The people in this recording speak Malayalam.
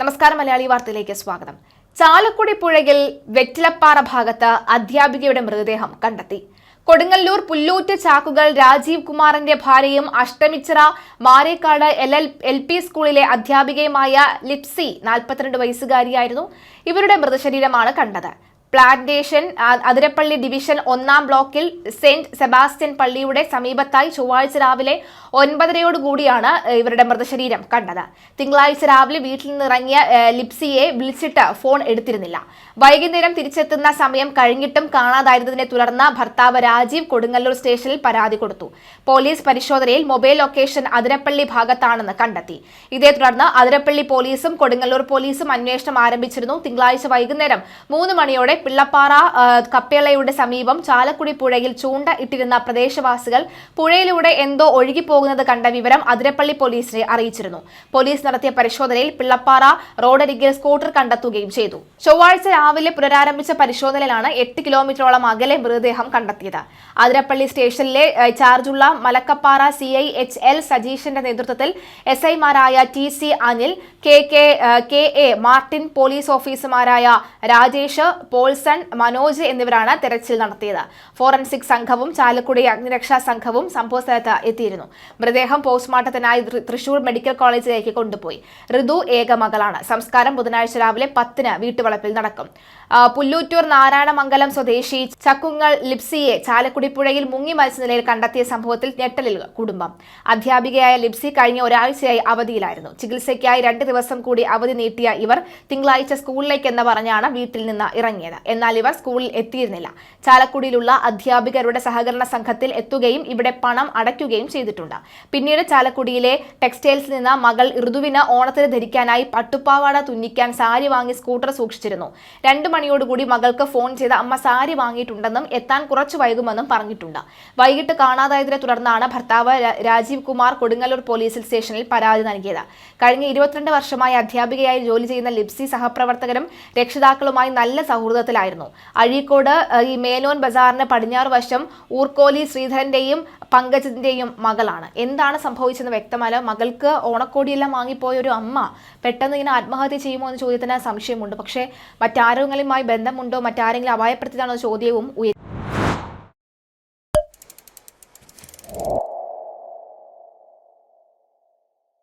നമസ്കാരം മലയാളി വാർത്തയിലേക്ക് സ്വാഗതം. ചാലക്കുടി പുഴയിൽ വെറ്റിലപ്പാറ ഭാഗത്ത് അധ്യാപികയുടെ മൃതദേഹം കണ്ടെത്തി. കൊടുങ്ങല്ലൂർ പുല്ലൂറ്റ് ചാക്കുകൾ രാജീവ് കുമാറിന്റെ ഭാര്യയും Ashtamichira Marekkad L L L P സ്കൂളിലെ അധ്യാപികയുമായ ലിപ്സി നാൽപ്പത്തിരണ്ട് വയസ്സുകാരിയായിരുന്നു. ഇവരുടെ മൃതശരീരമാണ് കണ്ടത്. പ്ലാന്റേഷൻ അതിരപ്പള്ളി ഡിവിഷൻ ഒന്നാം ബ്ലോക്കിൽ സെന്റ് സെബാസ്റ്റ്യൻ പള്ളിയുടെ സമീപത്തായി ചൊവ്വാഴ്ച രാവിലെ ഒൻപതരയോടുകൂടിയാണ് ഇവരുടെ മൃതശരീരം കണ്ടത്. തിങ്കളാഴ്ച രാവിലെ വീട്ടിൽ നിന്നിറങ്ങിയ ലിപ്സിയെ വിളിച്ചിട്ട് ഫോൺ എടുത്തിരുന്നില്ല. വൈകുന്നേരം തിരിച്ചെത്തുന്ന സമയം കഴിഞ്ഞിട്ടും കാണാതായിരുന്നതിനെ തുടർന്ന് ഭർത്താവ് രാജീവ് കൊടുങ്ങല്ലൂർ സ്റ്റേഷനിൽ പരാതി കൊടുത്തു. പോലീസ് പരിശോധനയിൽ മൊബൈൽ ലൊക്കേഷൻ അതിരപ്പള്ളി ഭാഗത്താണെന്ന് കണ്ടെത്തി. ഇതേ തുടർന്ന് അതിരപ്പള്ളി പോലീസും കൊടുങ്ങല്ലൂർ പോലീസും അന്വേഷണം ആരംഭിച്ചിരുന്നു. തിങ്കളാഴ്ച വൈകുന്നേരം മൂന്ന് മണിയോടെ പിള്ളപ്പാറ കപ്പേളയുടെ സമീപം ചാലക്കുടി പുഴയിൽ ചൂണ്ട ഇട്ടിരുന്ന പ്രദേശവാസികൾ പുഴയിലൂടെ എന്തോ ഒഴുകിപ്പോകുന്നത് കണ്ട വിവരം അതിരപ്പള്ളി പോലീസിനെ അറിയിച്ചിരുന്നു. പോലീസ് നടത്തിയ പരിശോധനയിൽ പിള്ളപ്പാറ റോഡരികിൽ സ്കൂട്ടർ കണ്ടെത്തുകയും ചെയ്തു. ചൊവ്വാഴ്ച രാവിലെ പുനരാരംഭിച്ച പരിശോധനയിലാണ് എട്ട് കിലോമീറ്ററോളം അകലെ മൃതദേഹം കണ്ടെത്തിയത്. അതിരപ്പള്ളി സ്റ്റേഷനിലെ ചാർജുള്ള Malakkappara C I H L സജീഷിന്റെ നേതൃത്വത്തിൽ എസ് ഐമാരായ T C Anil K K A Martin police ഓഫീസർമാരായ രാജേഷ് പോൾസൺ മനോജ് എന്നിവരാണ് തെരച്ചിൽ നടത്തിയത്. ഫോറൻസിക് സംഘവും ചാലക്കുടി അഗ്നിരക്ഷാ സംഘവും സംഭവസ്ഥലത്ത് എത്തിയിരുന്നു. മൃതദേഹം പോസ്റ്റ്മോർട്ടത്തിനായി തൃശൂർ മെഡിക്കൽ കോളേജിലേക്ക് കൊണ്ടുപോയി. ഋതു ഏക മകളാണ്. സംസ്കാരം ബുധനാഴ്ച രാവിലെ പത്തിന് വീട്ടുവളപ്പിൽ നടക്കും. പുല്ലൂറ്റൂർ നാരായണമംഗലം സ്വദേശി ചക്കുങ്ങൽ ലിപ്സിയെ ചാലക്കുടി പുഴയിൽ മുങ്ങി മരിച്ച നിലയിൽ കണ്ടെത്തിയ സംഭവത്തിൽ ഞെട്ടലിൽ കുടുംബം. അധ്യാപികയായ ലിപ്സി കഴിഞ്ഞ ഒരാഴ്ചയായി അവധിയിലായിരുന്നു. ചികിത്സയ്ക്കായി രണ്ട് ദിവസം കൂടി അവധി നീട്ടിയ ഇവർ തിങ്കളാഴ്ച സ്കൂളിലേക്കെന്ന് പറഞ്ഞാണ് വീട്ടിൽ നിന്ന് ഇറങ്ങിയത്. എന്നാൽ ഇവർ സ്കൂളിൽ എത്തിയിരുന്നില്ല. ചാലക്കുടിയിലുള്ള അധ്യാപികരുടെ സഹകരണ സംഘത്തിൽ എത്തുകയും ഇവിടെ പണം അടയ്ക്കുകയും ചെയ്തിട്ടുണ്ട്. പിന്നീട് ചാലക്കുടിയിലെ ടെക്സ്റ്റൈൽസിൽ നിന്ന് മകൾ ഋതുവിന് ഓണത്തിന് ധരിക്കാനായി പട്ടുപ്പാവാട തുന്നിക്കാൻ സാരി വാങ്ങി സ്കൂട്ടർ സൂക്ഷിച്ചിരുന്നു. രണ്ടു മണിയോടുകൂടി മകൾക്ക് ഫോൺ ചെയ്ത അമ്മ സാരി വാങ്ങിയിട്ടുണ്ടെന്നും എത്താൻ കുറച്ചു വൈകുമെന്നും പറഞ്ഞിട്ടുണ്ട്. വൈകിട്ട് കാണാതായതിനെ തുടർന്നാണ് ഭർത്താവ് രാജീവ് കുമാർ കൊടുങ്ങല്ലൂർ പോലീസ് സ്റ്റേഷനിൽ പരാതി നൽകിയത്. കഴിഞ്ഞ ഇരുപത്തിരണ്ട് വർഷമായി അധ്യാപികയായി ജോലി ചെയ്യുന്ന ലിപ്സി സഹപ്രവർത്തകരും രക്ഷിതാക്കളുമായി നല്ല സൗഹൃദത്തിലായിരുന്നു അഴീക്കോട് ഈ മേനോൻ ബസാറിന് പടിഞ്ഞാറ് വശം ഊർക്കോലി ശ്രീധരന്റെയും പങ്കജിന്റെയും മകളാണ്. എന്താണ് സംഭവിച്ചെന്ന് വ്യക്തമല്ല. മകൾക്ക് ഓണക്കോടിയെല്ലാം വാങ്ങിപ്പോയ ഒരു അമ്മ പെട്ടെന്ന് ഇങ്ങനെ ആത്മഹത്യ ചെയ്യുമോ എന്ന ചോദ്യത്തിന് സംശയമുണ്ട്. പക്ഷേ മറ്റാരെങ്കിലുമായി ബന്ധമുണ്ടോ? മറ്റാരെങ്കിലും അപായപ്പെടുത്തിയതാണോ ചോദ്യവും ഉയർത്തി